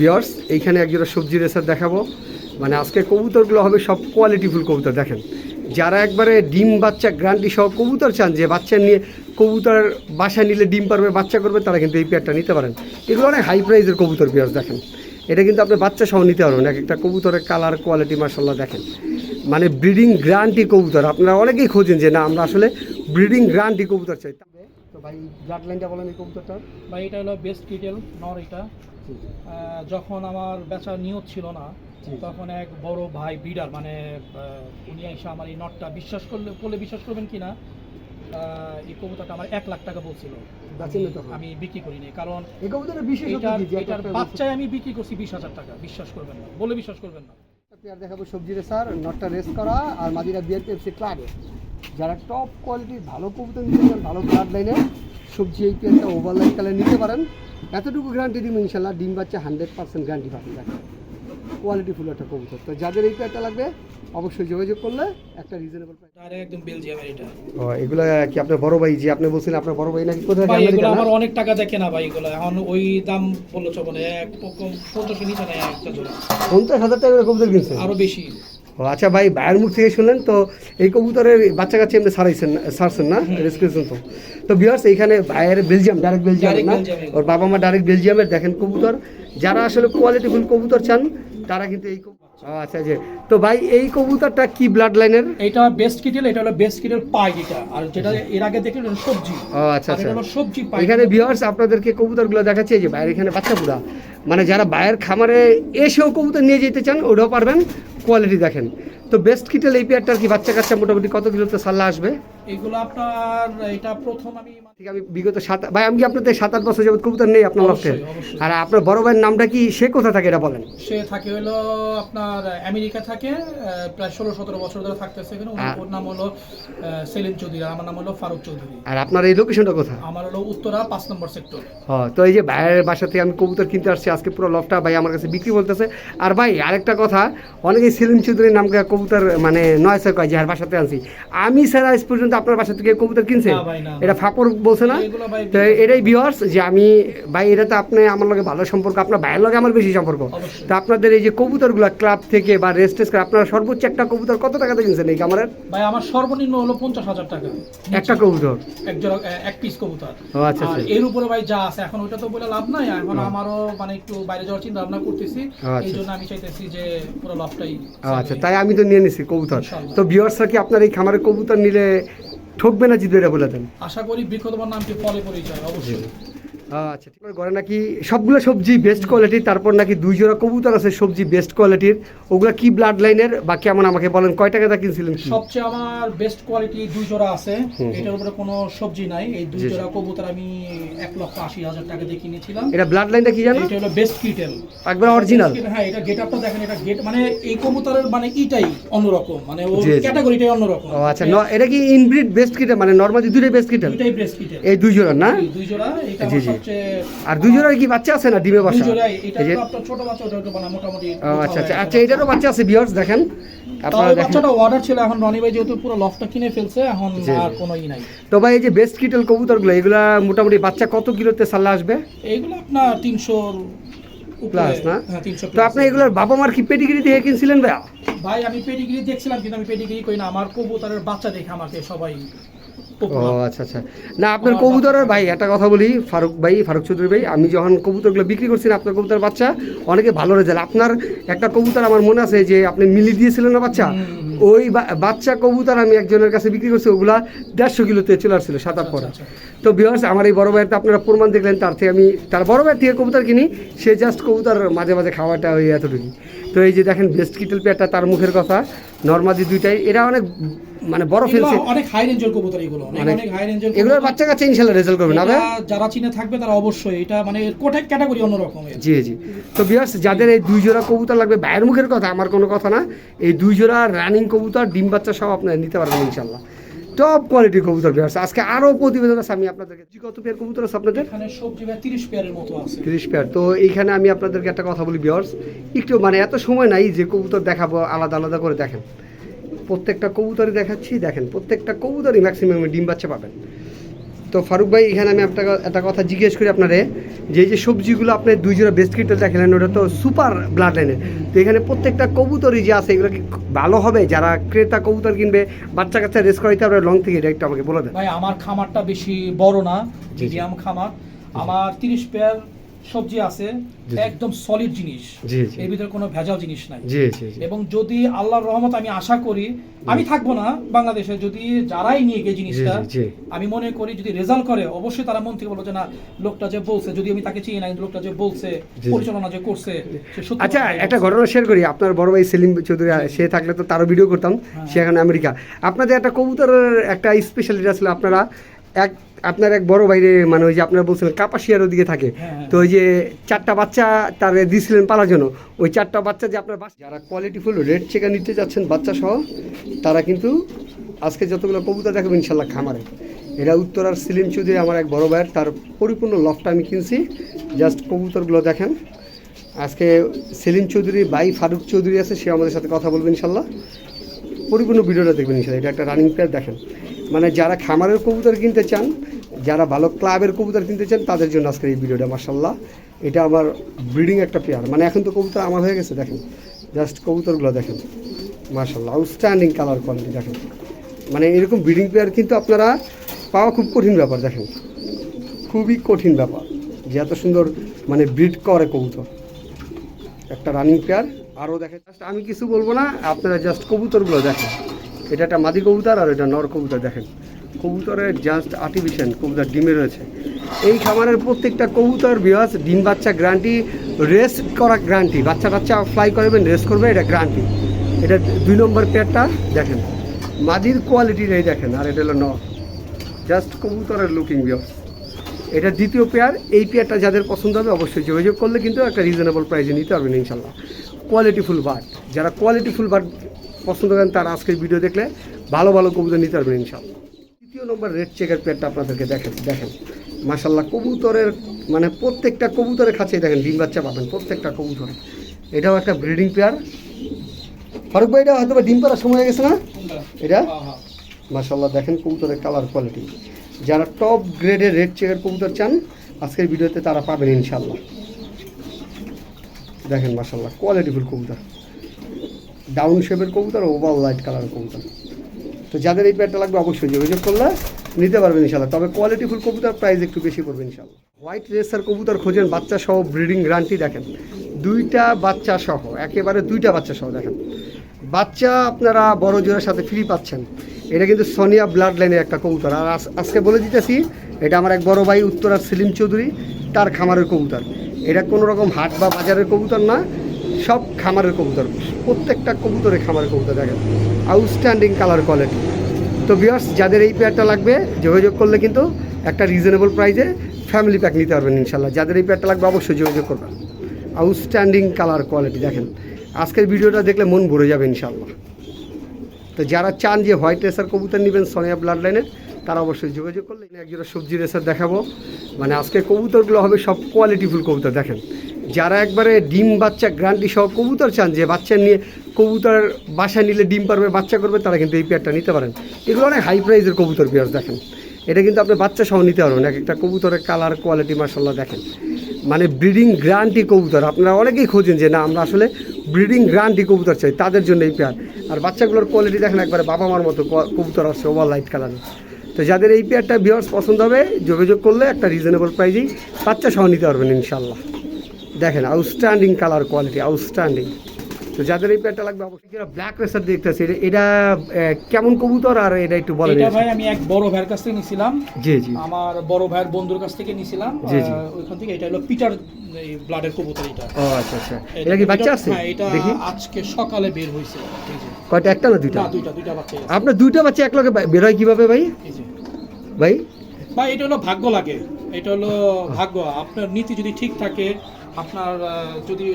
বিয়ার্স এইখানে একজোড়া সবজি রেসার দেখাবো। মানে আজকে কবুতরগুলো হবে সব কোয়ালিটিফুল কবুতর, দেখেন। যারা একবারে ডিম বাচ্চা গ্রান্টি সহ কবুতর চান, যে বাচ্চা নিয়ে কবুতর বাসা নিলে ডিম পারবে, বাচ্চা করবে, তারা কিন্তু এই পেয়ারটা নিতে পারেন। এগুলো অনেক হাই প্রাইসের কবুতর বিয়ার্স দেখেন। এটা কিন্তু আপনি বাচ্চা সহ নিতে পারবেন, এক একটা কবুতরের কালার কোয়ালিটি মার্শাল্লাহ দেখেন। মানে ব্রিডিং গ্রান্টি কবুতর, আপনারা অনেকেই খোঁজেন যে না, আমরা আসলে ব্রিডিং গ্রান্টি কবুতর চাই। তো ভাই ব্লাড লাইনটা বলেন এই কবুতরটার। বা এটা হলো বেস্ট কিটেল নর এটা। যখন আমার বেচার নিয়ত ছিল না তখন এক বড় ভাই বিডার মানে উনি এসে আমার এই নটটা বিশ্বাস করলে করলে বিশ্বাস করবেন কি না এই কবুতরটা আমার এক লাখ টাকা বলছিল? আমি বিক্রি করিনি কারণ এটার বাচ্চায় আমি বিক্রি করছি বিশ হাজার টাকা বিশ্বাস করবেন না বলে বিশ্বাস করবেন না। পেয়ার দেখাবো সবজি রেসার নটটা রেস করা আর মাদিরা পেপসি ক্লাবে যারা টপ কোয়ালিটির ভালো কবুতর নিতে চান ভালো ব্লাড লাইনে সবজি এই পেয়ারটা ওভারলাইন কালার নিতে পারেন। এতটুকু গ্যারান্টি দিব ইনশাল্লাহ ডিম বাচ্চা হান্ড্রেড পার্সেন্ট গ্যারান্টি পাবেন দেখেন। কোয়ালিটি ফুল একটা কবুতর। তো যাদের এই পেয়ারটা লাগবে অবশ্যই যোগাযোগ করলে একটা রিজনেবল প্রাইস আর একদম বেলজিয়ামের এটা। ও এগুলো কি আপনার বড় ভাই? যে আপনি বলছেন আপনার বড় ভাই নাকি কোথায় ভাই এগুলো আমার অনেক টাকা দেখে না ভাই এগুলো। এখন ওই দাম বলল চলে এক পক্ষ পঞ্চাশ নিচে নেয় একটা জোড়া পঞ্চাশ হাজার টাকা করে কবুতর কিনছেন আরও বেশি। ও আচ্ছা ভাই ভাইয়ের মুখ থেকে শুনলেন তো এই কবুতরের বাচ্চা কাছে এমনি সারাইছেন সারছেন না? রেস্কিউশন তো। তো বিয়ার্স এইখানে ভাইয়ের বেলজিয়াম ডাইরেক্ট বেলজিয়াম না? ওর বাবা মা ডাইরেক্ট বেলজিয়ামের দেখেন কবুতর যারা আসলে কোয়ালিটিফুল কবুতর চান তারা কিন্তু এই আচ্ছা যে। তো ভাই এই কবুতরটা কি ব্লাড লাইনের এটা বেস্ট কিটেল এটা হলো বেস্ট কিটেল পাই এটা। আর যেটা এর আগে দেখলেন সবজি। ও আচ্ছা আচ্ছা। এটা হলো সবজি পাই এখানে ভিউয়ার্স আপনাদেরকে কবুতরগুলো দেখাচ্ছে এই যে বাইরে এখানে বাচ্চা পুরা মানে যারা বাইরের খামারে এসেও কবুতর নিয়ে যেতে চান ওটাও পারবেন। কোয়ালিটি দেখেন। তো বেস্ট কিটেল এই পেয়ারটার কি বাচ্চা কাচ্চা মোটামুটি কত কিলোতে সাল্লা আসবে? এগুলো আপনার এটা প্রথম আমি ঠিক আমি বিগত সাত ভাই আমি কি আপনাদের সাত আট বছর যাবত কবুতর নেই আপনার অবশ্যই। আর আপনার বড় ভাইয়ের নামটা কি? সে কোথা থাকে এটা বলেন। সে থাকে হলো আপনার আমেরিকা থাকে প্রায় ষোলো সতেরো বছর ধরে থাকতেছে এখানে। ওর নাম হলো সেলিম চৌধুরী আর আমার নাম হলো ফারুক চৌধুরী। আর আপনার এই লোকেশনটা কোথা আমার হলো উত্তরা পাঁচ নম্বর সেক্টর ও তো এই যে ভাইয়ের বাসা থেকে আমি কবুতর কিনতে আসছি আজকে পুরো লফটা ভাই আমার কাছে বিক্রি বলতেছে। আর ভাই আরেকটা কথা অনেকেই সেলিম চৌধুরীর নামকে কবুতর মানে নয় ছয় কয় যে আর বাসাতে আনছি। আমি স্যার আজ পর্যন্ত আপনার বাসা থেকে কবুতর কিনছে। এটা ফাপড় বলছে না? তো এটাই বিহর্স যে আমি ভাই এটা তো আপনি আমার লগে ভালো সম্পর্ক আপনার ভাইয়ের লগে আমার বেশি সম্পর্ক। তো আপনাদের এই যে কবুতরগুলো ক্লাব থেকে বা রেস্ট টেস্ট করে আপনারা সর্বোচ্চ একটা কবুতর কত টাকাতে কিনছেন এই কামারের ভাই আমার সর্বনিম্ন হলো পঞ্চাশ হাজার টাকা। একটা কবুতর? এক এক পিস কবুতর। ও আচ্ছা আচ্ছা। এর উপরে ভাই যা আছে এখন তো বলে লাভ নাই। এখন আমারও মানে একটু বাইরে যাওয়ার চিন্তা ভাবনা করতেছি আচ্ছা। এই জন্য আমি চাইতেছি যে পুরো লাভটাই আচ্ছা। তাই আমি তো নিয়ে নিছি কবুতর। তো ভিউয়ার্সরা কি আপনার এই খামারের কবুতর নিলে ঠকবে না জিতবে এটা বলে দেন? আশা করি বিক্রতমার নামটি পরে পরিচয় অবশ্যই। আচ্ছা ঠিক ঘরে নাকি সবগুলো সবজি বেস্ট কোয়ালিটির তারপর নাকি দুই জোড়া কবুতর আছে সবজি বেস্ট কোয়ালিটির ওগুলা কি ব্লাড লাইনের বা কেমন আমাকে বলেন কয় টাকা দা কিনছিলেন সবচেয়ে আমার বেস্ট কোয়ালিটি দুই জোড়া আছে। এটার উপরে কোনো সবজি নাই। এই দুই। জোড়া কবুতর আমি এক লক্ষ আশি হাজার টাকা দিয়ে কিনেছিলাম। এটা ব্লাড লাইনটা কি জানো এটা হলো বেস্ট কিটেল একবার অরিজিনাল হ্যাঁ এটা গেট আপটা দেখেন এটা গেট মানে এই কবুতরের মানে ইটাই অন্যরকম। মানে জি। ক্যাটাগরিটাই অন্যরকম। ও আচ্ছা এটা কি ইনব্রিড বেস্ট কিটা মানে নর্মালি দুটোই বেস্ট কিটা দুইটাই বেস্ট কিটেল এই দুই জোড়া না? দুই জোড়া এটা সবচেয়ে আর কি বাচ্চা আছে না ডিমে বসা? এটা তো আপনার ছোট বাচ্চা ওটা তো মানে মোটামুটি আচ্ছা আচ্ছা আচ্ছা এটারও বাচ্চা আছে ভিউয়ার্স দেখেন। আপনারা বাচ্চাটা অর্ডার ছিল এখন রনি ভাই যেহেতু পুরো লফটা কিনে ফেলছে এখন আর কোনো ই নাই। তো ভাই এই যে বেস্ট কিটেল কবুতরগুলো এগুলা মোটামুটি বাচ্চা কত কিলোতে সাল্লা আসবে? এইগুলো আপনার তিনশোর Plus না? হ্যাঁ তিনশো তো আপনি এগুলোর বাবা মার কি পেডিগ্রি দিয়ে কিনছিলেন ভাই ভাই আমি পেডিগ্রি দেখছিলাম কিন্তু আমি পেডিগ্রি করি না। আমার কবুতরের বাচ্চা দেখে আমাকে সবাই ও আচ্ছা আচ্ছা। না আপনার কবুতরের ভাই একটা কথা বলি ফারুক ভাই ফারুক চৌধুরী ভাই আমি যখন কবুতরগুলো বিক্রি করছি না আপনার কবুতর বাচ্চা অনেকে ভালো রেজাল্ট। আপনার একটা কবুতর আমার মনে আছে যে আপনি মিলি দিয়েছিলেন না বাচ্চা? ওই বাচ্চা কবুতর আমি একজনের কাছে বিক্রি করছি ওগুলা দেড়শো কিলোতে চলে আসছিল সাত আট পরে। আচ্ছা, তো বিহার্স আমার এই বড় ভাইয়ের তো আপনারা প্রমাণ দেখলেন তার থেকে আমি তার বড় ভাইয়ের থেকে কবুতর কিনি সে জাস্ট কবুতর মাঝে মাঝে খাওয়াটা ওই এতটুকু তো এই যে দেখেন বেস্ট কিটেল পেয়ারটা তার মুখের কথা নর্মাদি দুইটাই এরা অনেক মানে বড় ফেলছে অনেক হাই রেঞ্জের কবুতর এগুলো অনেক হাই রেঞ্জের এগুলোর বাচ্চা কাছে ইনশাল্লাহ রেজাল্ট করবে না যারা চিনে থাকবে তারা অবশ্যই এটা মানে কোটেক ক্যাটাগরি অন্যরকম জি জি। তো বিয়ার্স যাদের এই দুই জোড়া কবুতর লাগবে ভাইয়ের মুখের কথা আমার কোনো কথা না এই দুই জোড়া রানিং কবুতর ডিম বাচ্চা সব আপনারা নিতে পারবেন ইনশাল্লাহ। টপ কোয়ালিটির কবুতর বিয়ার্স আজকে আরও প্রতিবেদন আছে আমি আপনাদেরকে কত পেয়ার কবুতর আছে আপনাদের? এখানে সবজি ভাই তিরিশ পেয়ারের মতো আছে। তিরিশ পেয়ার তো এইখানে আমি আপনাদেরকে একটা কথা বলি বিয়ার্স একটু মানে এত সময় নাই যে কবুতর দেখাবো আলাদা আলাদা করে দেখেন। প্রত্যেকটা কবুতরই দেখাচ্ছি দেখেন প্রত্যেকটা কবুতরই ম্যাক্সিমাম ডিম বাচ্চা পাবেন। তো ফারুক ভাই এখানে আমি আপনাকে একটা কথা জিজ্ঞেস করি আপনারে যে যে সবজিগুলো আপনি দুই জোড়া বেস্কিট কিটে দেখালেন ওটা তো সুপার ব্লাড লাইনের তো এখানে প্রত্যেকটা কবুতরই যে আছে এগুলো কি ভালো হবে? যারা ক্রেতা কবুতর কিনবে বাচ্চা কাচ্চা রেস করাইতে পারবে লং থেকে এটা একটু আমাকে বলে দেন। ভাই আমার খামারটা বেশি বড় না। মিডিয়াম খামার। আমার তিরিশ পেয়ার সবজি আছে একদম সলিড জিনিস। এর ভিতরে কোনো ভেজাল জিনিস নাই। এবং যদি আল্লাহর রহমত আমি আশা করি আমি থাকব না বাংলাদেশে যদি যারাই নিয়ে গিয়ে জিনিসটা। আমি মনে করি যদি রেজাল্ট করে অবশ্যই তারা মন থেকে বলব যে না লোকটা যে বলছে যদি আমি তাকে চিনি না কিন্তু লোকটা যে বলছে পরিচালনা যে করছে আচ্ছা একটা ঘটনা শেয়ার করি। আপনার বড় ভাই সেলিম চৌধুরী সে থাকলে তো তারও ভিডিও করতাম হ্যাঁ। সে এখন আমেরিকা। আপনাদের একটা কবুতরের একটা স্পেশালিটি আসলে আপনারা এক আপনার এক বড় ভাইরে মানে ওই যে আপনারা বলছিলেন কাপাসিয়ার ওদিকে থাকে। হ্যাঁ, হ্যাঁ। তো ওই যে চারটা বাচ্চা তার দিয়েছিলেন পালার জন্য। ওই চারটা বাচ্চা যে আপনার যারা কোয়ালিটিফুল রেড চেকার নিতে যাচ্ছেন বাচ্চা সহ তারা কিন্তু আজকে যতগুলো কবুতর দেখাবো ইনশাল্লাহ খামারে। এটা উত্তরার সিলিম চৌধুরী আমার এক বড় ভাইয়ের তার পরিপূর্ণ লফটা আমি কিনছি। জাস্ট কবুতরগুলো দেখেন। আজকে সেলিম চৌধুরী বাই ফারুক চৌধুরী আছে সে আমাদের সাথে কথা বলবে ইনশাল্লাহ। পরিপূর্ণ ভিডিওটা দেখবেন ইনশাল্লাহ। এটা একটা রানিং প্লেয়ার দেখেন। মানে যারা খামারের কবুতর কিনতে চান, যারা ভালো ক্লাবের কবুতর কিনতে চান, তাদের জন্য আজকের এই ভিডিওটা মার্শাল্লাহ এটা আমার ব্রিডিং একটা পেয়ার। মানে এখন তো কবুতর আমার হয়ে গেছে, দেখেন। জাস্ট কবুতরগুলো দেখেন। মার্শাল্লাহ আউটস্ট্যান্ডিং কালার কোয়ালিটি দেখেন। মানে এরকম ব্রিডিং পেয়ার কিন্তু আপনারা পাওয়া খুব কঠিন ব্যাপার, দেখেন। খুবই কঠিন ব্যাপার যে এত সুন্দর মানে ব্রিড করে কবুতর। একটা রানিং পেয়ার আরও দেখেন, জাস্ট আমি কিছু বলব না, আপনারা জাস্ট কবুতরগুলো দেখেন। এটা একটা মাদি কবুতর আর এটা নর কবুতর, দেখেন। কবুতরের জাস্ট আর্টিফিশিয়াল কবুতর, ডিমে রয়েছে। এই খামারের প্রত্যেকটা কবুতর বিয়াস ডিম বাচ্চা গ্যারান্টি রেস করা গ্যারান্টি বাচ্চা বাচ্চা ফ্লাই করবেন রেস করবে, এটা গ্যারান্টি এটা দুই নম্বর পেয়ারটা দেখেন। মাদির কোয়ালিটি এই দেখেন, আর এটা হলো নর। জাস্ট কবুতরের লুকিং বিয়াস এটা দ্বিতীয় পেয়ার এই পেয়ারটা যাদের পছন্দ হবে, অবশ্যই যোগাযোগ করলে কিন্তু একটা রিজনেবল প্রাইসে নিতে পারবেন ইনশাল্লাহ কোয়ালিটিফুল বার্ড যারা কোয়ালিটিফুল বার্ড পছন্দ করেন তারা আজকের ভিডিও দেখলে ভালো ভালো কবুতর নিতে পারবেন ইনশাল্লাহ তৃতীয় নম্বর রেড চেকের পেয়ারটা আপনাদেরকে দেখেন দেখেন। মাসাল্লাহ কবুতরের মানে প্রত্যেকটা কবুতরের কাছে দেখেন, ডিম বাচ্চা পাবেন প্রত্যেকটা কবুতরে। এটাও একটা ব্রিডিং পেয়ার ফারুক ভাই, এটা হয়তো ডিম পাড়ার সময় হয়ে গেছে না? এটা। মাসাল্লাহ দেখেন কবুতরের কালার কোয়ালিটি যারা টপ গ্রেডের রেড চেকের কবুতর চান, আজকের ভিডিওতে তারা পাবেন ইনশাল্লাহ দেখেন মাসাল্লাহ কোয়ালিটিফুল কবুতর। ডাউন শেপের কবুতর ওভার লাইট কালার কবুতর। তো যাদের এই প্যাডটা লাগবে, অবশ্যই যোগাযোগ করলে নিতে পারবেন ইনশাল্লাহ তবে কোয়ালিটিফুল কবুতর প্রাইস একটু বেশি পড়বে ইনশাল্লাহ হোয়াইট রেসার কবুতর খোঁজেন, বাচ্চা সহ ব্রিডিং গ্রান্টি দেখেন। দুইটা বাচ্চা সহ, একেবারে দুইটা বাচ্চা সহ দেখেন। বাচ্চা আপনারা বড় জোরের সাথে ফ্রি পাচ্ছেন। এটা কিন্তু সোনিয়া ব্লাড লাইনের একটা কবুতর। আর আজ- আজকে বলে দিতেছি, এটা আমার এক বড় ভাই উত্তরার সেলিম চৌধুরী, তার খামারের কবুতর। এটা কোনো রকম হাট বা বাজারের কবুতর না। সব খামারের কবুতর, প্রত্যেকটা কবুতরে খামারের কবুতর দেখেন। আউটস্ট্যান্ডিং কালার কোয়ালিটি তো বিয়ার্স যাদের এই পেয়ারটা লাগবে, যোগাযোগ করলে কিন্তু একটা রিজনেবল প্রাইসে ফ্যামিলি প্যাক নিতে পারবেন ইনশাল্লাহ যাদের এই পেয়ারটা লাগবে, অবশ্যই যোগাযোগ করবেন। আউটস্ট্যান্ডিং কালার কোয়ালিটি দেখেন। আজকের ভিডিওটা দেখলে মন ভরে যাবে ইনশাল্লাহ তো যারা চান যে হোয়াইট রেসার কবুতর নেবেন, সোনিয়া ব্লাড লাইনের তারা অবশ্যই যোগাযোগ করলে একজোড়া সবজি রেসার দেখাবো। মানে আজকে কবুতরগুলো হবে সব কোয়ালিটিফুল কবুতর, দেখেন। যারা একবারে ডিম বাচ্চা গ্রান্টি সহ কবুতর চান, যে বাচ্চা নিয়ে কবুতর বাসায় নিলে ডিম পারবে, বাচ্চা করবে, তারা কিন্তু এই পেয়ারটা নিতে পারেন। এগুলো অনেক হাই প্রাইজের কবুতর পেয়ার দেখেন। এটা কিন্তু আপনি বাচ্চা সহ নিতে পারবেন, এক একটা কবুতরের কালার কোয়ালিটি মার্শাল্লাহ দেখেন। মানে ব্রিডিং গ্রান্টি কবুতর, আপনারা অনেকেই খোঁজেন যে, না, আমরা আসলে ব্রিডিং গ্রান্টি কবুতর চাই তাদের জন্য এই পেয়ার। আর বাচ্চাগুলোর কোয়ালিটি দেখেন একবারে বাবা মার মতো কবুতর আসছে, ওভার লাইট কালার তো যাদের এই পেয়ারটা ভিওর্স পছন্দ হবে, যোগাযোগ করলে একটা রিজনেবল প্রাইজেই বাচ্চা সহ নিতে পারবেন ইনশাল্লাহ দেখেন আউটস্ট্যান্ডিং কালার কোয়ালিটি আউটস্ট্যান্ডিং তো যাদের এই পেয়ারটা লাগবে অবশ্যই ব্ল্যাক রেসার দেখতেছি। এটা- এটা কেমন কবুতর? আর এটা একটু বলেন এটা ভাই আমি এক বড় ভাইয়ের কাছ থেকে নিছিলাম। জি জি। আমার বড় ভাইয়ের বন্ধুর কাছ থেকে নিছিলাম। জি, জি। ওইখান থেকে এটা হলো পিটার ব্লাডের কবুতর এটা। ও আচ্ছা আচ্ছা। এটা কি বাচ্চা আছে? হ্যাঁ এটা দেখি। আজকে সকালে বের যে। কয়টা একটা না দুইটা? না দুইটা দুইটা বাচ্চা আছে। আপনার দুইটা বাচ্চা এক লগে বেরোয় কীভাবে ভাই? ভাই? ভাই এটা হলো ভাগ্য লাগে। এটা হলো ভাগ্য। আপনার নীতি যদি ঠিক থাকে আপনার যদি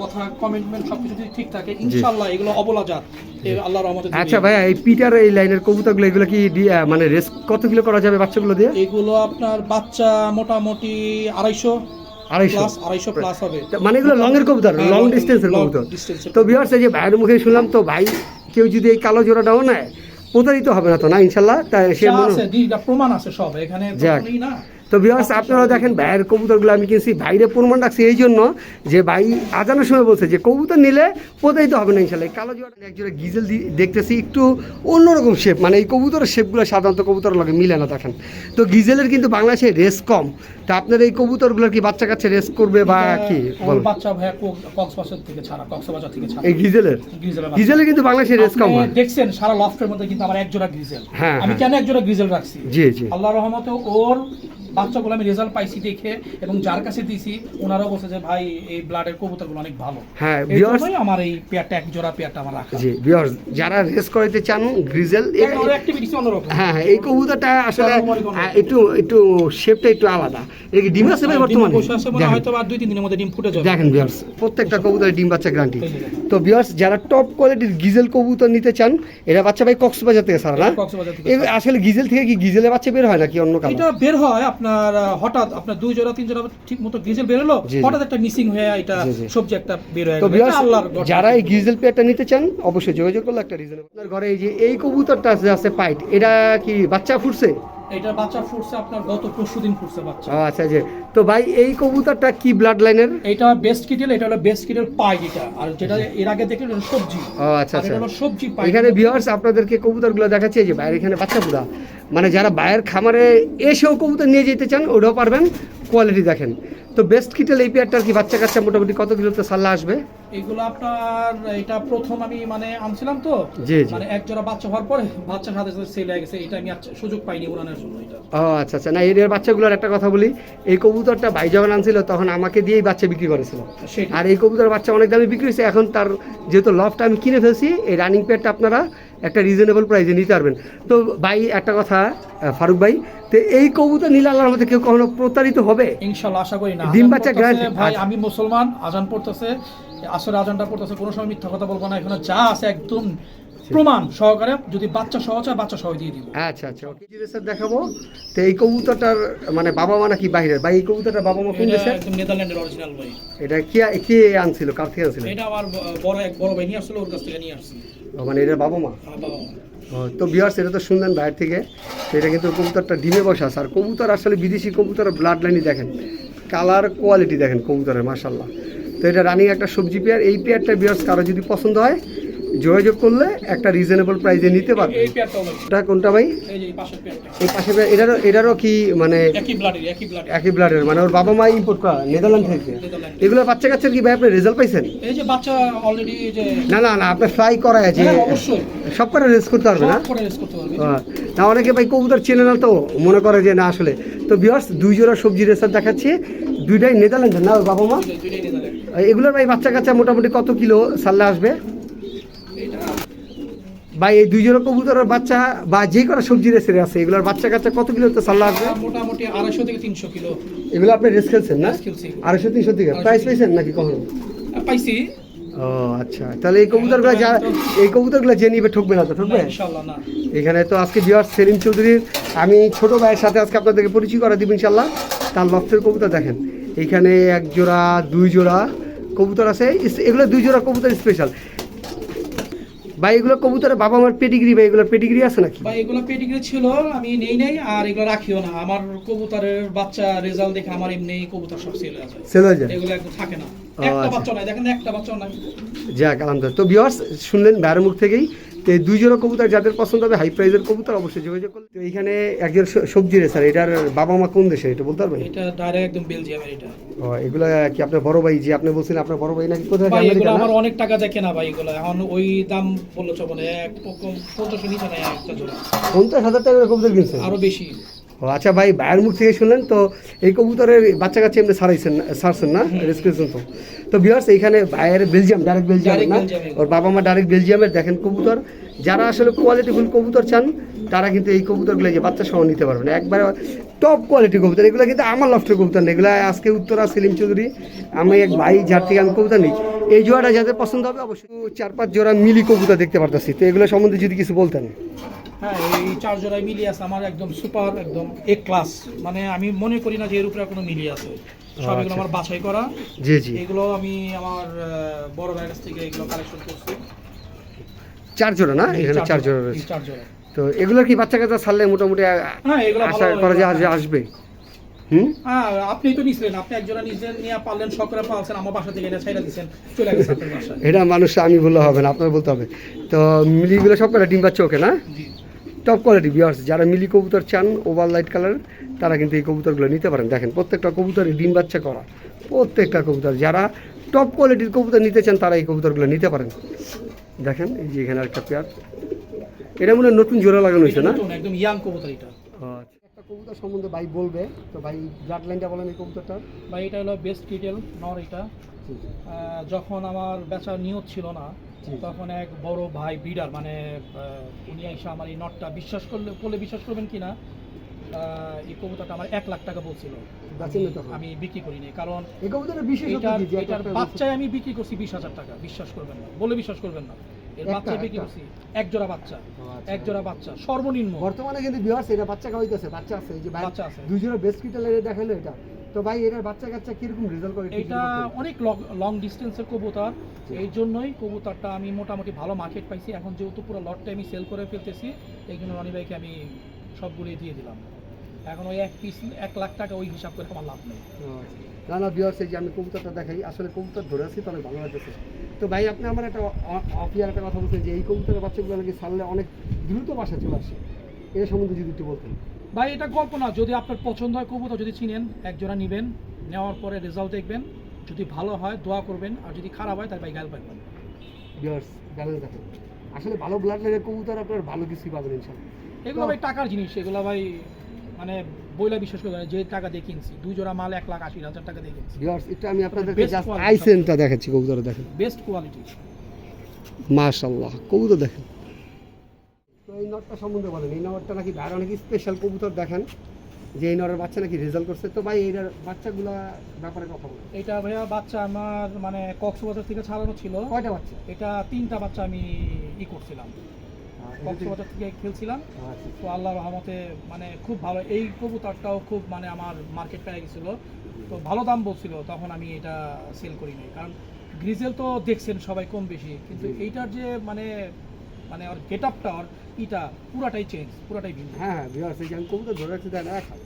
কথা কমিটমেন্ট সবকিছু যদি ঠিক থাকে ইনশাল্লাহ এগুলো অবলা জাত আল্লাহর রহমতে আচ্ছা ভাইয়া এই পিটার এই লাইনের কবুতরগুলো এগুলো কি মানে রেস কত কিলো করা যাবে বাচ্চাগুলো দিয়ে? এগুলো আপনার বাচ্চা মোটামুটি আড়াইশো তা মানে এগুলো লং এর কবুতর লং ডিস্টেন্সের কবুতর। তো বিহার যে ভাইয়ের মুখে শুনলাম তো ভাই কেউ যদি এই কালো জোড়াটাও নেয় প্রতারিত হবে না তো না ইনশাল্লাহ তাই সে প্রমাণ আছে সব এখানে না। তো বিহার্স আপনারা দেখেন ভাইয়ের কবুতরগুলো আমি কিনছি বাইরে প্রমাণ রাখছি এই জন্য যে ভাই আজানোর সময় বলছে যে কবুতর নিলে প্রতারিত হবে না ইনশাল্লাহ। কালো জোয়ার একজোড়া গিজেল দেখতেছি একটু অন্যরকম শেপ মানে এই কবুতরের শেপগুলো সাধারণত কবুতর লাগে মিলে না দেখেন। তো গিজেলের কিন্তু বাংলাদেশে রেস কম। তো আপনার এই কবুতরগুলোর কি বাচ্চা কাচ্চা রেস করবে বা কি? বল। বাচ্চা ভাইয়া কক্সবাজার থেকে ছাড়া কক্সবাজার থেকে ছাড়া। এই গিজেলের? গিজেলের কিন্তু বাংলাদেশে রেস কম হয়। দেখছেন সারা লফটের মধ্যে কিন্তু আমার এক জোড়া গ্রিজেল হ্যাঁ, আমি হ্যাঁ। কেন এক জোড়া গ্রিজেল রাখছি? জি জি। আল্লাহ রহমতে ওর বাচ্চাগুলো আমি রেজাল্ট পাইছি দেখে এবং যার কাছে দিছি ওনারাও বলছে যে ভাই এই ব্লাডের কবুতরগুলো অনেক ভালো। হ্যাঁ বিহার্স আমার এই পেয়ারটা এক জোড়া পেয়ারটা আমার রাখা। জি বিহার্স যারা রেস করাইতে চান গ্রিজেল এ- ওর অ্যাক্টিভিটিস অন্যরকম হ্যাঁ হ্যাঁ, এই কবুতরটা আসলে আহ, একটু একটু শেপটা একটু আলাদা। এটা কি ডিম আছে ভাই বর্তমানে? মনে হয় হয়তো আর দুই তিন দিনের মধ্যে ডিম ফুটে যাবে। দেখেন বিয়ার্স প্রত্যেকটা কবুতরের ডিম বাচ্চা গ্যারান্টি। তো বিয়ার্স যারা টপ কোয়ালিটির গিজেল কবুতর নিতে চান এরা বাচ্চা ভাই কক্সবাজার থেকে সারা না? কক্সবাজার থেকে আসলে গিজেল থেকে কি গিজেলের বাচ্চা বের হয় নাকি অন্য কারণ এটা বের হয় আপনার আহ, হঠাৎ আপনার দুই জোড়া তিন জোড়া ঠিক মতো গ্রিজেল বের হলো জি, জি। হঠাৎ একটা মিসিং হয়ে এটা। সবজি একটা বের হয়ে গেল। যারা এই গিজেল পেয়ারটা নিতে চান অবশ্যই যোগাযোগ করলে একটা আপনার ঘরে এই যে এই কবুতরটা আছে আছে পাইট এটা কি বাচ্চা ফুটছে এটা বাচ্চা ফুটছে আপনার গত পরশু দিন ফুটছে বাচ্চা। আচ্ছা যে তো ভাই এই কবুতরটা কি ব্লাড লাইনের এটা বেস্ট কিটেল এটা হলো বেস্ট কিটেল পাই এটা। আর যেটা এর আগে দেখলেন সবজি। ও আচ্ছা আচ্ছা। হলো সবজি পাই। এখানে ভিউয়ার্স আপনাদেরকে কবুতরগুলো দেখাচ্ছি যে বাইরে এখানে বাচ্চা পুরা মানে যারা বাইরের খামারে এসেও কবুতর নিয়ে যেতে চান ওটাও পারবেন। কোয়ালিটি দেখেন। তো বেস্ট কিটেল এই পেয়ারটার কি বাচ্চা কাচ্চা মোটামুটি কত কিলোতে সাল্লা আসবে? এগুলো আপনার এটা প্রথম আমি মানে আনছিলাম তো। মানে এক জোড়া বাচ্চা হওয়ার পরে বাচ্চার সাথে সাথে সেল হয়ে গেছে এটা আমি সুযোগ পাইনি উড়ানোর জন্য এটা। ও আচ্ছা আচ্ছা। না এর বাচ্চাগুলোর একটা কথা বলি। এই কবুতরটা ভাই যখন আনছিল তখন আমাকে দিয়েই বাচ্চা বিক্রি করেছিল। আর এই কবুতর বাচ্চা অনেক দামে বিক্রি হয়েছে। এখন তার যেহেতু লফটা আমি কিনে ফেলছি এই রানিং পেয়ারটা আপনারা একটা রিজনেবল প্রাইসে নিতে পারবেন। তো ভাই একটা কথা ফারুক ভাই তো এই কবুতর নীল আল্লাহর মধ্যে কেউ কখনো প্রতারিত হবে? ইনশাল্লাহ আশা করি না। ডিম বাচ্চা ভাই আচ্ছা। আমি মুসলমান আজান পড়তেছে। আসরে আজানটা পড়তেছে কোনো সময় মিথ্যা কথা বলব না। এখানে যা আছে একদম প্রমাণ সহকারে যদি বাচ্চা সহ চায় বাচ্চা সহ দিয়ে দিব। আচ্ছা আচ্ছা ওকে। স্যার দেখাবো? তো এই কবুতরটার মানে বাবা মা নাকি বাইরের ভাই এই কবুতরটার বাবা মা কোন এটা একদম নেদারল্যান্ডের অরিজিনাল ভাই। এটা কি কে আনছিল? কার থেকে আনছিল? এটা আমার বড় এক বড় ভাই নিয়ে আসছিল ওর কাছ থেকে নিয়ে আসছি মানে এটা বাবা মা? বাবা তো বিয়ার্স এটা তো শুনলেন বাইরে থেকে। তো এটা কিন্তু কবুতরটা ডিমে বসা আছে। আর কবুতর আসলে বিদেশি কবুতরের ব্লাড লাইনই দেখেন। কালার কোয়ালিটি দেখেন কবুতরের মাসাল্লাহ তো এটা রানিং একটা সবজি পেয়ার। এই পেয়ারটা বিয়ার্স কারও যদি পছন্দ হয় যোগাযোগ করলে একটা রিজনেবল প্রাইসে নিতে পারবে। এটা কোনটা ভাই? এই পাশের পেয়ারটা। এই পাশে এটারও এটারও কি মানে একই ব্লাডের একই ব্লাডের একই ব্লাডের মানে ওর বাবা মা ইম্পোর্ট করা নেদারল্যান্ড থেকে। এগুলো বাচ্চা কাচ্চার কি ভাই আপনি রেজাল্ট পাইছেন? এই যে বাচ্চা অলরেডি যে না না না আপনি ফ্লাই করা আছে। হ্যাঁ, সব করে রেস করতে পারবে না? সব করে রেস করতে পারবে। না অনেকে ভাই কবুতর চেনে না তো মনে করে যে না আসলে। তো বিয়ার্স দুই জোড়া সবজি রেসার দেখাচ্ছি। দুইটাই নেদারল্যান্ডের না বাবা মা? এগুলোর ভাই বাচ্চা কাচ্চা মোটামুটি কত কিলো সাল্লা আসবে? ভাই এই দুই জোড়া কবুতরের বাচ্চা বা যে কটা সবজি রেসের আছে এগুলোর বাচ্চা কাচ্চা কত কিলোতে সাল্লা আসবে? মোটামুটি আড়াইশো থেকে তিনশো কিলো। এগুলো আপনি রেস খেলছেন না। আড়াইশো তিনশো থেকে? প্রাইস পেয়েছেন নাকি কখনো? পাইছি। ও আচ্ছা। তাহলে এই কবুতরগুলো যা এই কবুতরগুলো যে নিবে ঠকবে না তো ঠকবে? এখানে তো আজকে বিয়ার সেলিম চৌধুরীর আমি ছোট ভাইয়ের সাথে আজকে আপনাদেরকে পরিচয় করা দিব ইনশাল্লাহ তার লফটের কবুতর দেখেন। এইখানে এক জোড়া দুই জোড়া কবুতর আছে। এগুলো দুই জোড়া কবুতর স্পেশাল ভাই এগুলো কবুতরের বাবা মার পেডিগ্রি বা এগুলো পেডিগ্রি আছে নাকি? বা এগুলো পেডিগ্রি ছিল আমি নেই নাই আর এগুলো রাখিও না। আমার কবুতরের বাচ্চা রেজাল্ট দেখে আমার এমনি কবুতর সব সেল আছে সেল হয়ে যায়? এগুলো একদম থাকে না। একটা আচ্ছা। বাচ্চা নাই দেখেন একটা বাচ্চা নাই। যাক আলহামদুলিল্লাহ। তো বিয়ার্স শুনলেন বাইরের মুখ থেকেই। তো এই দুই জোড়া কবুতর যাদের পছন্দ হবে হাই প্রাইজের কবুতর অবশ্যই যোগাযোগ করলে তো এখানে একজন সবজি রে স্যার এটার বাবা মা কোন দেশে? এটা বলতে পারবেন? এটা ডাইরেক্ট একদম বেলজিয়ামের এটা। ও এগুলো কি আপনার বড় ভাই? যে আপনি বলছিলেন আপনার বড় ভাই নাকি কোথায়? ভাই এগুলো আমার অনেক টাকা দেখে না ভাই এগুলো। এখন ওই দাম বলল চবনে এক পঞ্চাশের নিচে না একটা জোড়া। পঞ্চাশ হাজার টাকা কবুতর কিনছেন? আরও বেশি। আচ্ছা ভাই ভাইয়ের মুখ থেকে শুনলেন তো এই কবুতরের বাচ্চা কাছে এমনি সারাইছেন না- সারছেন না? রেসক্রিপশন তো। তো বিয়ার্স এইখানে ভাইয়ের বেলজিয়াম ডাইরেক্ট বেলজিয়াম না? ওর বাবা মা ডাইরেক্ট বেলজিয়ামের দেখেন কবুতর। যারা আসলে কোয়ালিটিফুল কবুতর চান তারা কিন্তু এই কবুতরগুলো যে বাচ্চা সহ নিতে পারবেন। একবারে টপ কোয়ালিটি কবুতর। এগুলো কিন্তু আমার লফটের কবুতর না। এগুলো আজকে উত্তরা সেলিম চৌধুরী আমি এক ভাই যার থেকে আমি কবুতর নিই। এই জোড়াটা যাদের পছন্দ হবে অবশ্যই চার পাঁচ জোড়া মিলি কবুতর দেখতে পারতেছি। তো এগুলো সম্বন্ধে যদি কিছু বলতেন। হ্যাঁ এই চার জোড়ায় মিলি আছে আমার একদম সুপার একদম এ ক্লাস মানে আমি মনে করি না যে এর উপরে কোনো মিলি আছে। সব এগুলো আচ্ছা। আমার বাছাই করা। জি জি। এগুলো আমি আমার বড় ভাইয়ের কাছ থেকে এগুলো কালেকশন করছি। চার জোড়া না? এখানে চার জোড়া। রয়েছে। চার জোড়া। তো এগুলো কি বাচ্চা কাচ্চা ছাড়লে মোটামুটি হ্যাঁ আশা করা যায় আসবে? হুম? হ্যাঁ আপনি তো নিছিলেন আপনি নিয়ে পারলেন পালছেন আমার বাসা থেকে ছাইরা দিচ্ছেন চলে গেছে আপনার বাসায়। এটা মানুষ আমি বললে হবে না আপনার বলতে হবে। তো মিলিগুলো সব কটা ডিম পাচ্ছে ওকে না? টপ কোয়ালিটি বিয়ার্স যারা মিলি কবুতর চান ওভার লাইট কালার তারা কিন্তু এই কবুতরগুলো নিতে পারেন। দেখেন প্রত্যেকটা কবুতর ডিম বাচ্চা করা। প্রত্যেকটা কবুতর যারা টপ কোয়ালিটির কবুতর নিতে চান তারা এই কবুতরগুলো নিতে পারেন। দেখেন এই যে এখানে একটা পেয়ার। এটা মনে নতুন জোড়া লাগানো হয়েছে না? একদম ইয়াং কবুতর এটা। আচ্ছা। একটা কবুতর সম্বন্ধে ভাই বলবে তো ভাই ব্লাড লাইনটা বলেন এই কবুতরটার। বা এটা হলো বেস্ট ডিটেল নর এটা। যখন আমার বেচার নিয়ত ছিল না। তখন এক বড় ভাই বিডার মানে উনি এসে আমার এই নটটা বিশ্বাস করলে বলে বিশ্বাস করবেন কিনা এই কবুতরটা আমার এক লাখ টাকা বলছিল? আমি বিক্রি করিনি কারণ এটার বাচ্চায় আমি বিক্রি করছি বিশ হাজার টাকা বিশ্বাস করবেন না বলে বিশ্বাস করবেন না। এর বাচ্চায় বিক্রি করছি এক জোড়া বাচ্চা আচ্ছা। এক জোড়া বাচ্চা সর্বনিম্ন। বর্তমানে কিন্তু বিয়ার্স এটা বাচ্চা খাওয়াইতেছে বাচ্চা আছে এই যে বাচ্চা আছে। দুই জোড়া বেস্ট কিটা লেগে দেখাল এটা। তো ভাই এটার বাচ্চা কাচ্চা কীরকম রেজাল্ট করে এটা অনেক লং ডিস্টেন্সের কবুতর। এই জন্যই কবুতরটা আমি মোটামুটি ভালো মার্কেট পাইছি। এখন যেহেতু পুরো লটটা আমি সেল করে ফেলতেছি এই জন্য রনি ভাইকে আমি সবগুলোই দিয়ে দিলাম। এখন ওই এক পিস এক লাখ টাকা ওই হিসাব করে আমার লাভ নেই। আচ্ছা। না না বিয়ার্স এই যে আমি কবুতরটা দেখাই আসলে কবুতর ধরে আছি তাহলে ভালো লাগতেছে। তো ভাই আপনি আমার একটা অফিয়ার একটা কথা বলছেন যে এই কবুতরের বাচ্চাগুলো নাকি ছাড়লে অনেক দ্রুত বাসা চলে আসে। এর সম্বন্ধে যদি একটু বলতেন। ভাই এটা গল্প না যদি আপনার পছন্দ হয় কবুতর যদি চিনেন এক জোড়া নেবেন নেওয়ার পরে রেজাল্ট দেখবেন। যদি ভালো হয় দোয়া করবেন আর যদি খারাপ হয় তাহলে ভাই গাল ব্যালেন্স দেখেন আসলে ভালো ব্লাড লাইনের কবুতর আপনার ভালো কিছুই পাবেন ইনশাল্লাহ এগুলো ভাই টাকার জিনিস এগুলো ভাই মানে বইলা বিশ্বাস করে যে টাকা দিয়ে কিনছি দুই জোড়া মাল এক লাখ আশি হাজার টাকা দিয়ে কিনছি। বিয়ার্স এটা আমি আপনাদেরকে জাস্ট আইসেনটা দেখাচ্ছি কবুতর দেখেন। বেস্ট কোয়ালিটি মাশাল্লাহ কবুতর দেখেন। এই নটটা সম্বন্ধে বলেন। এই নটটা নাকি বাইরে অনেক স্পেশাল কবুতর দেখেন। যে এই নরের বাচ্চা নাকি রেজাল্ট করছে। তো ভাই এইটার বাচ্চাগুলা ব্যাপারে কথা বলেন। এটা ভাইয়া বাচ্চা আমার মানে কক্সবাজার থেকে ছাড়ানো ছিল। কয়টা বাচ্চা? এটা তিনটা বাচ্চা আমি ই করছিলাম। কক্সবাজার থেকে খেলছিলাম। আচ্ছা তো আল্লাহ রহমতে মানে খুব ভালো। এই কবুতরটাও খুব মানে আমার মার্কেট পেয়ে গেছিল। তো ভালো দাম বলছিল তখন আমি এটা সেল করি নাই। কারণ গ্রিজেল তো দেখছেন সবাই কম বেশি। কিন্তু এইটার যে মানে মানে ওর গেট আপটা ওর ইটা পুরাটাই চেঞ্জ পুরাটাই ভিন্ন। হ্যাঁ হ্যাঁ বিহার সেই আমি কবুতর ধরে রাখছি দেন এক হাত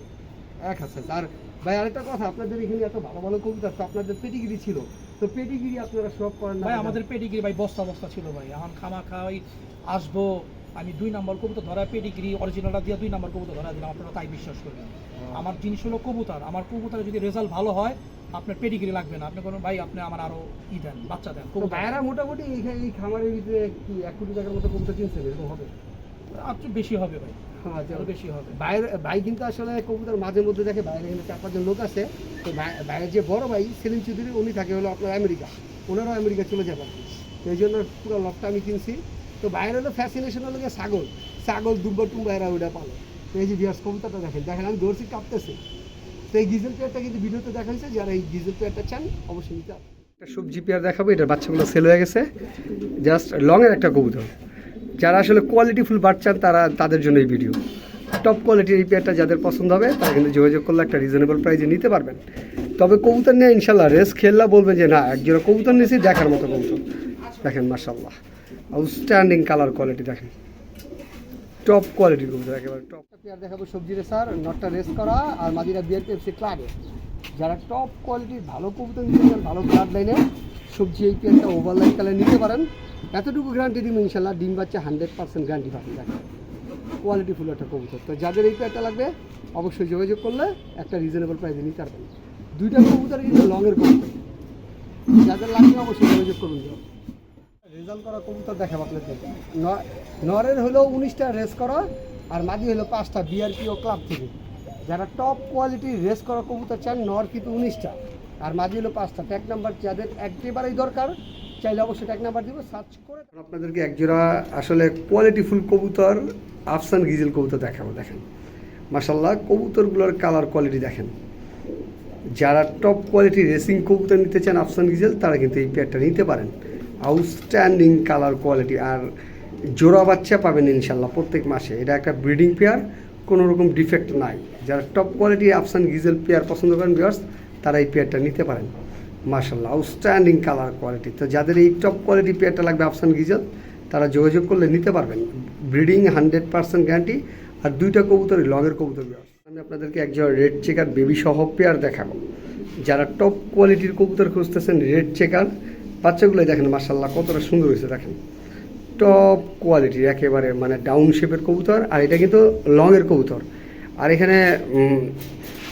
এক হাত size। আর ভাই আরেকটা কথা আপনাদের এখানে এত ভালো ভালো কবুতর তো আপনাদের পেটিগিরি ছিল। তো পেটিগিরি আপনারা সব করেন ভাই আমাদের পেডিগ্রি ভাই বস্তা বস্তা ছিল ভাই। এখন খামা খাওয়াই আসব আমি দুই নম্বর কবুতর ধরা পেডিগ্রি অরিজিনালটা দিয়ে দুই নম্বর কবুতর ধরা দিলাম আপনারা তাই বিশ্বাস করবেন। আমার জিনিস হলো কবুতর আমার কবুতরে যদি রেজাল্ট ভালো হয় আপনার পেডিগ্রি লাগবে না। আপনি কোনো ভাই আপনি আমার আরও ই দেন বাচ্চা দেন ভাইরা মোটামুটি এই খামারের ভিতরে কি এক কোটি টাকার মতো কবুতর কিনছেন? এরকম হবে? আর একটু বেশি হবে ভাই। আচ্ছা আরও বেশি হবে। বাইরে ভাই কিন্তু আসলে কবুতর মাঝে মধ্যে দেখে বাইরে চার পাঁচজন লোক আছে। তো বাইরের যে বড় ভাই সেলিম চৌধুরী উনি থাকে হলো আপনার আমেরিকা। ওনারাও আমেরিকা চলে এই জন্য পুরো লকটা আমি কিনছি। তো বাইরে হলো ফ্যাসিনেশন হলো গিয়ে ছাগল। ছাগল দুম্বা টুম্বা এরা ওইটা পালো। এই যে কবুতরটা দেখেন। দেখেন আমি দর্শি কাঁপতেছে। তো এই গিজেল পেয়ারটা কিন্তু ভিডিওতে দেখা হয়েছে। যারা এই গিজেল পেয়ারটা চান অবশ্যই নিতে একটা সবজি পেয়ার দেখাবো এটার বাচ্চাগুলো সেল হয়ে গেছে। জাস্ট লংয়ের একটা কবুতর। যারা আসলে কোয়ালিটিফুল বার্ড চান তারা তাদের জন্য এই ভিডিও টপ কোয়ালিটির এই পেয়ারটা যাদের পছন্দ হবে, তারা কিন্তু যোগাযোগ করলে একটা রিজনেবল প্রাইসে নিতে পারবেন। তবে কবুতর নিয়ে ইনশাল্লাহ রেস খেললা বলবে যে, না, একজোড়া কবুতর নিয়েছি, দেখার মতো কবুতর। দেখেন মার্শাল্লাহ আউটস্ট্যান্ডিং কালার কোয়ালিটি দেখেন। টপ কোয়ালিটির কবুতর, একেবারে টপ পেয়ার দেখাবো সবজি রেসার নটটা রেস করা, আর মাদিরা বিয়ার পেপসি ক্লাবে যারা টপ কোয়ালিটির ভালো কবুতর নিতে ভালো ব্লাড লাইনে সবজি এই পেয়ারটা ওভারলাইন কালার নিতে পারেন। এতটুকু গ্যারান্টি দিব ইনশাল্লাহ ডিম বাচ্চা হান্ড্রেড পার্সেন্ট গ্যারান্টি পাবেন দেখেন। কোয়ালিটি ফুল একটা কবুতর। তো যাদের এই পেয়ারটা লাগবে অবশ্যই যোগাযোগ করলে একটা রিজনেবল প্রাইসে নিতে পারবেন। দুইটা কবুতর কিন্তু লংয়ের কবুতর যাদের লাগবে অবশ্যই যোগাযোগ করুন। রেজাল্ট করা কবুতর দেখাবো আপনাদের। ন- নরের হলো উনিশটা রেস করা আর মাদি হলো পাঁচটা বিআরপি ও ক্লাব থেকে। যারা টপ কোয়ালিটির রেস করা কবুতর চান নর কিন্তু উনিশটা। আর মাদি হলো পাঁচটা। ট্যাগ নাম্বার যাদের একেবারেই দরকার চাইলে অবশ্যই ট্যাগ নাম্বার দিব সার্চ করে। আপনাদেরকে একজোড়া আসলে কোয়ালিটিফুল কবুতর, আফসান গিজেল কবুতর দেখাবো, দেখেন। মাসাল্লাহ কবুতরগুলোর কালার কোয়ালিটি দেখেন। যারা টপ কোয়ালিটি রেসিং কবুতর নিতে চান আফসান গিজেল, তারা কিন্তু এই পেয়ারটা নিতে পারেন। আউটস্ট্যান্ডিং কালার কোয়ালিটি আর জোড়া বাচ্চা পাবেন ইনশাল্লাহ প্রত্যেক মাসে। এটা একটা ব্রিডিং পেয়ার কোনো রকম ডিফেক্ট নাই। যারা টপ কোয়ালিটি আফসান গিজেল পেয়ার পছন্দ করেন ভিউয়ার্স তারা এই পেয়ারটা নিতে পারেন। মার্শাল্লাহ আউটস্ট্যান্ডিং কালার কোয়ালিটি তো যাদের এই টপ কোয়ালিটি পেয়ারটা লাগবে আফসান গিজেল তারা যোগাযোগ করলে নিতে পারবেন। ব্রিডিং হান্ড্রেড পার্সেন্ট গ্যারান্টি আর দুইটা কবুতরই, লগের কবুতর আমি আপনাদেরকে একজন রেড চেকার বেবি সহ পেয়ার দেখাবো। যারা টপ কোয়ালিটির কবুতর খুঁজতেছেন রেড চেকার বাচ্চাগুলোই দেখেন মার্শাল্লাহ কতটা সুন্দর হয়েছে, দেখেন। টপ কোয়ালিটির একেবারে মানে ডাউন শেপের কবুতর, আর এটা কিন্তু লংয়ের কবুতর। আর এখানে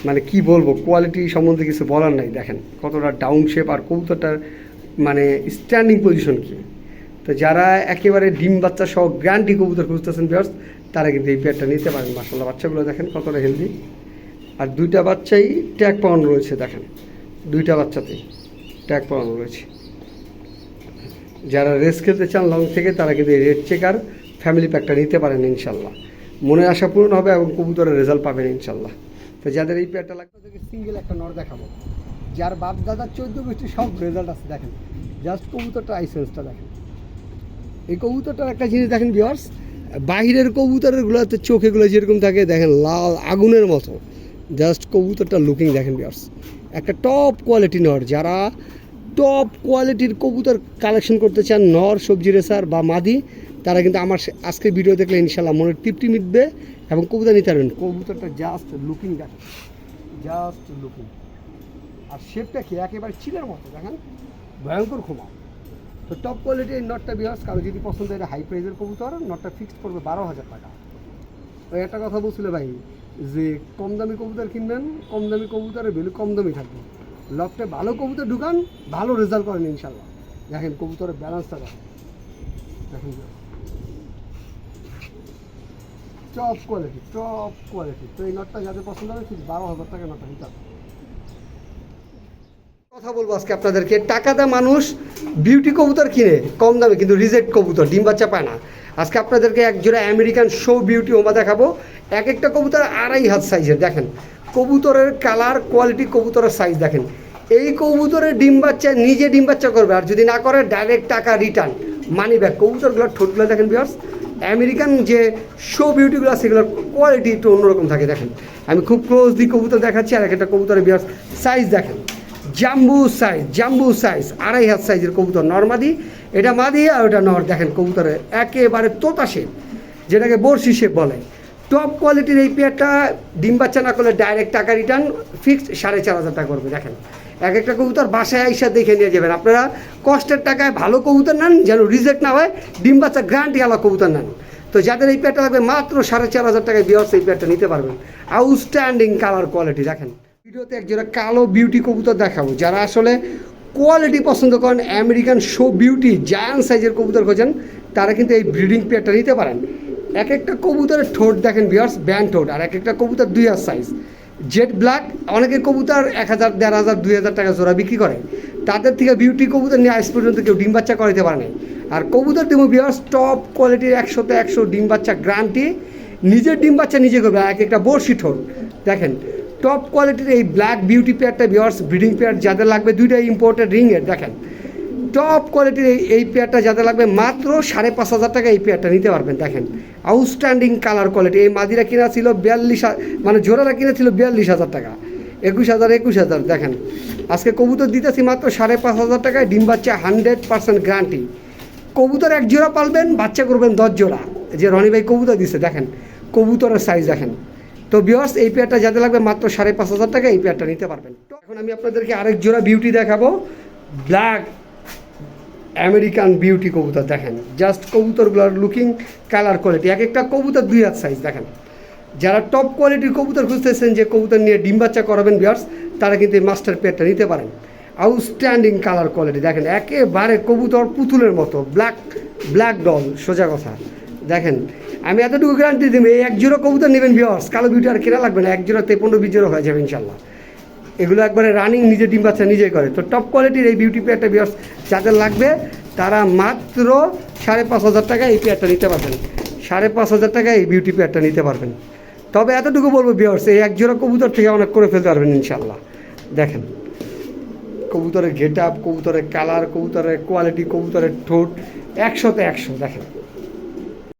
মানে কি বলব কোয়ালিটি সম্বন্ধে কিছু বলার নাই, দেখেন। কতটা ডাউন শেপ আর কবুতরটার মানে স্ট্যান্ডিং পজিশন কি। তো যারা একেবারে ডিম বাচ্চা সহ গ্যারান্টি কবুতর খুঁজতেছেন বিয়ার্স তারা কিন্তু এই পেয়ারটা নিতে পারেন। মাসাল্লাহ বাচ্চাগুলো দেখেন কতটা হেলদি আর দুইটা বাচ্চাই ট্যাগ পাওয়ানো রয়েছে, দেখেন। দুইটা বাচ্চাতেই ট্যাগ পাওয়ানো রয়েছে। যারা রেস খেলতে চান লং থেকে, তারা কিন্তু এই রেড চেকার ফ্যামিলি প্যাকটা নিতে পারেন ইনশাল্লাহ মনে আশা পূরণ হবে এবং কবুতরের রেজাল্ট পাবেন ইনশাল্লাহ তো যাদের এই প্যাকটা লাগবে তাদেরকে সিঙ্গেল একটা নর দেখাবো। যার বাপ দাদার চোদ্দ গোষ্ঠী সব রেজাল্ট আছে, দেখেন। জাস্ট কবুতরটা আইসেন্সটা দেখেন। এই কবুতরটার একটা জিনিস দেখেন বিয়ার্স বাহিরের কবুতরের গুলোতে চোখেগুলো যেরকম থাকে, দেখেন লাল আগুনের মতো। জাস্ট কবুতরটা লুকিং দেখেন বিয়ার্স একটা টপ কোয়ালিটি নর, যারা টপ কোয়ালিটির কবুতর কালেকশন করতে চান, নর, সবজি রেসার বা মাদি, তারা কিন্তু আমার আজকের ভিডিও দেখলে ইনশাল্লাহ মনের তৃপ্তি মিটবে। এবং কবুতর নিতে পারবেন। কবুতরটা জাস্ট লুকিং দেখেন। জাস্ট লুকিং আর শেপটা কি? একেবারে চিলের মতো, দেখেন। ভয়ঙ্কর ক্ষমা তো টপ কোয়ালিটির নটটা বিহার্স কারও যদি পছন্দ হয় হাই প্রাইজের কবুতর নটটা ফিক্সড করবে বারো হাজার টাকা। ওই একটা কথা বলছিল ভাই, যে কম দামি কবুতর কিনবেন, কম দামি কবুতরের ভ্যালু কম দামি থাকবে। লফটে ভালো কবুতর ঢুকান, ভালো রেজাল্ট করেন ইনশাল্লাহ দেখেন কবুতরের ব্যালেন্সটা দেখেন। টপ কোয়ালিটি টপ কোয়ালিটি তো এই নটটা যাদের পছন্দ হবে ঠিক বারো হাজার টাকা নটটা নিতে কথা বলব আজকে আপনাদেরকে। টাকা টাকাটা মানুষ বিউটি কবুতর কিনে, কম দামে, কিন্তু রিজেক্ট কবুতর, ডিম বাচ্চা পায় না। আজকে আপনাদেরকে একজোড়া আমেরিকান শো বিউটি ওমা দেখাবো। এক একটা কবুতর আড়াই হাত সাইজের দেখেন। কবুতরের কালার কোয়ালিটি কবুতরের সাইজ দেখেন। এই কবুতরের ডিম বাচ্চা নিজে ডিম বাচ্চা করবে, আর যদি না করে ডাইরেক্ট টাকা রিটার্ন মানি ব্যাক কবুতরগুলোর ঠোঁটগুলো দেখেন বিয়ার্স আমেরিকান যে শো বিউটিগুলো সেগুলোর কোয়ালিটি একটু অন্যরকম থাকে, দেখেন। আমি খুব ক্লোজলি কবুতর দেখাচ্ছি, আর একটা কবুতরের বিয়ার্স সাইজ দেখেন। জাম্বু সাইজ জাম্বু সাইজ আড়াই হাত সাইজের কবুতর নর্মাদি এটা মাদি আর ওটা নর, দেখেন কবুতরের একেবারে তোতা শেপ যেটাকে বর্ষি শেপ বলে। টপ কোয়ালিটির এই পেয়ারটা ডিম বাচ্চা না করলে ডাইরেক্ট টাকা রিটার্ন ফিক্সড সাড়ে চার হাজার টাকা করবে, দেখেন। এক একটা কবুতর বাসায় আইসা দেখে নিয়ে যাবেন। আপনারা কষ্টের টাকায় ভালো কবুতর নেন, যেন রিজেক্ট না হয়, ডিম বাচ্চা গ্রান্টি আলা কবুতর নেন। তো যাদের এই পেয়ারটা লাগবে মাত্র সাড়ে চার হাজার টাকায় বিয়ার্স এই পেয়ারটা নিতে পারবেন। আউটস্ট্যান্ডিং কালার কোয়ালিটি দেখেন। ভিডিওতে একজোড়া কালো বিউটি কবুতর দেখাবো। যারা আসলে কোয়ালিটি পছন্দ করেন আমেরিকান শো বিউটি জায়ান্ট সাইজের কবুতর খোঁজেন, তারা কিন্তু এই ব্রিডিং পেয়ারটা নিতে পারেন। এক একটা কবুতরের ঠোঁট দেখেন বিয়ার্স ব্যান্ড ঠোঁট, আর এক একটা কবুতর দুই হাজার সাইজ জেড ব্ল্যাক অনেকে কবুতর এক হাজার, দেড় হাজার, দুই হাজার টাকা জোড়া বিক্রি করে। তাদের থেকে বিউটি কবুতর নিয়ে আজ পর্যন্ত কেউ ডিম বাচ্চা করাতে পারে নাই। আর কবুতর দেবো বিয়ার্স টপ কোয়ালিটির একশোতে একশো ডিম বাচ্চা গ্রান্টি নিজের ডিম বাচ্চা নিজে করবে, এক একটা বড়শি ঠোঁট দেখেন টপ কোয়ালিটির এই ব্ল্যাক বিউটি পেয়ারটা বিয়ার্স ব্রিডিং পেয়ার যাদের লাগবে দুইটা ইম্পোর্টেড রিংয়ের দেখেন টপ কোয়ালিটির এই এই পেয়ারটা যাদের লাগবে মাত্র সাড়ে পাঁচ হাজার টাকা এই পেয়ারটা নিতে পারবেন, দেখেন। আউটস্ট্যান্ডিং কালার কোয়ালিটি এই মাদিরা কিনা ছিল বিয়াল্লিশ মানে জোড়াটা কিনা ছিল বিয়াল্লিশ হাজার টাকা। একুশ হাজার একুশ হাজার, দেখেন। আজকে কবুতর দিতেছি মাত্র সাড়ে পাঁচ হাজার টাকায়, ডিম বাচ্চা হান্ড্রেড পার্সেন্ট গ্যারান্টি কবুতর এক জোড়া পালবেন, বাচ্চা করবেন দশ জোড়া। যে রনি ভাই কবুতর দিছে, দেখেন। কবুতরের সাইজ দেখেন। তো বিয়ার্স এই পেয়ারটা যাতে লাগবে মাত্র সাড়ে পাঁচ হাজার টাকা এই পেয়ারটা নিতে পারবেন। এখন আমি আপনাদেরকে আরেক জোড়া বিউটি দেখাবো। ব্ল্যাক আমেরিকান বিউটি কবুতর, দেখেন। জাস্ট কবুতরগুলোর লুকিং কালার কোয়ালিটি এক একটা কবুতর দুই হাত সাইজ দেখেন। যারা টপ কোয়ালিটির কবুতর খুঁজতেছেন যে কবুতর নিয়ে ডিম বাচ্চা করাবেন বিয়ার্স তারা কিন্তু এই মাস্টার পেয়ারটা নিতে পারেন। আউটস্ট্যান্ডিং কালার কোয়ালিটি দেখেন। একেবারে কবুতর পুতুলের মতো ব্ল্যাক ব্ল্যাক ডল সোজা কথা। দেখেন, আমি এতটুকু গ্যারান্টি দিব, এই এক জোড়া কবুতর নেবেন বিয়ার্স কালো বিউটি আর কেনা লাগবে না, এক জোড়াতে পনেরো বিশ জোড়া হয়ে যাবে ইনশাল্লাহ। এগুলো একবারে রানিং নিজে ডিম বাচ্চা নিজেই করে। তো টপ কোয়ালিটির এই বিউটি পেয়ারটা বিয়ার্স যাদের লাগবে, তারা মাত্র সাড়ে পাঁচ হাজার টাকা এই পেয়ারটা নিতে পারবেন। সাড়ে পাঁচ হাজার টাকা এই বিউটি পেয়ারটা নিতে পারবেন। তবে এতটুকু বলব বিয়ার্স এই এক জোড়া কবুতর থেকে অনেক করে ফেলতে পারবেন ইনশাল্লাহ দেখেন, কবুতরের গেট আপ কবুতরের কালার কবুতরের কোয়ালিটি কবুতরের ঠোঁট, একশোতে একশো, দেখেন।